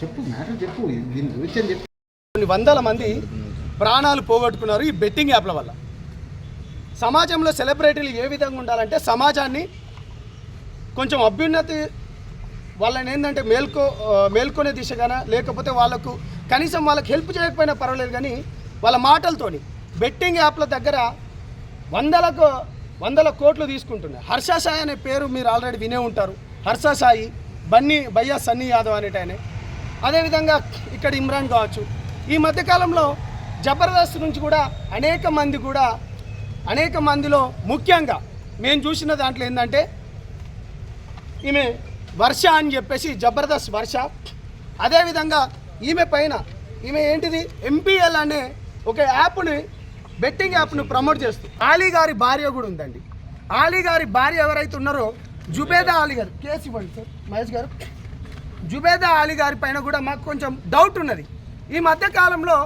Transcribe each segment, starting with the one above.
చెప్పు మ్యాటర్ చెప్పు. దీని గురించి చెప్పు. కొన్ని వందల మంది ప్రాణాలు పోగొట్టుకున్నారు ఈ బెట్టింగ్ యాప్ల వల్ల. సమాజంలో సెలబ్రిటీలు ఏ విధంగా ఉండాలంటే సమాజాన్ని కొంచెం అభ్యున్నతి వాళ్ళని ఏంటంటే మేల్కో మేల్కొనే దిశగాన లేకపోతే వాళ్ళకు కనీసం వాళ్ళకి హెల్ప్ చేయకపోయినా పర్వాలేదు కానీ వాళ్ళ మాటలతోని బెట్టింగ్ యాప్ల దగ్గర వందలకు వందల కోట్లు తీసుకుంటున్నాయి. హర్ష సాయి అనే పేరు మీరు ఆల్రెడీ వినే ఉంటారు. హర్ష సాయి బన్నీ భయ్యా సన్నీ యాదవ్ అనేట అదేవిధంగా ఇక్కడ ఇమ్రాన్ కావచ్చు. ఈ మధ్యకాలంలో జబర్దస్త్ నుంచి కూడా అనేక మంది కూడా అనేక మందిలో ముఖ్యంగా మేము చూసిన దాంట్లో ఏంటంటే ఈమె వర్ష అని చెప్పేసి జబర్దస్త్ వర్ష. అదేవిధంగా ఈమె పైన ఈమె ఏంటిది? ఎంపీఎల్ అనే ఒక యాప్ని బెట్టింగ్ యాప్ను ప్రమోట్ చేస్తూ ఆలీ గారి భార్య కూడా ఉందండి. ఆలీ గారి భార్య ఎవరైతే ఉన్నారో జుబేదా ఆలీ గారు కేసు ఇవ్వండి సార్ మహేష్ గారు. జుబేదా ఆలీ గారి పైన కూడా మాకు కొంచెం డౌట్ ఉన్నది. ఈ మధ్య కాలంలో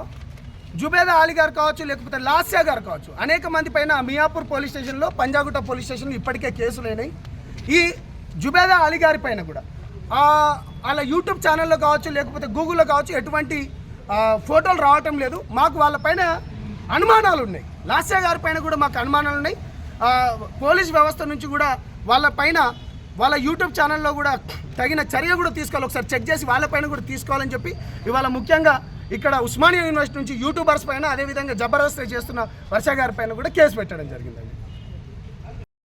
జుబేదా ఆలీ గారు కావచ్చు లేకపోతే లాస్యా గారు కావచ్చు అనేక మంది పైన మియాపూర్ పోలీస్ స్టేషన్లో పంజాగుట్ట పోలీస్ స్టేషన్లో ఇప్పటికే కేసులు అయినాయి. ఈ జుబేదా అలీ గారి పైన కూడా వాళ్ళ యూట్యూబ్ ఛానల్లో కావచ్చు లేకపోతే గూగుల్లో కావచ్చు ఎటువంటి ఫోటోలు రావటం లేదు. మాకు వాళ్ళ పైన అనుమానాలు ఉన్నాయి లాస్యా గారి పైన కూడా మాకు అనుమానాలు ఉన్నాయి పోలీస్ వ్యవస్థ నుంచి కూడా వాళ్ళ పైన వాళ్ళ యూట్యూబ్ ఛానల్లో కూడా తగిన చర్య కూడా తీసుకోవాలి. ఒకసారి చెక్ చేసి వాళ్ళ పైన కూడా తీసుకోవాలని చెప్పి ఇవాళ ముఖ్యంగా ఇక్కడ ఉస్మానియా యూనివర్సిటీ నుంచి యూట్యూబర్స్ పైన అదేవిధంగా జబర్దస్త్ చేస్తున్న వర్ష గారి పైన కూడా కేసు పెట్టడం జరిగిందండి.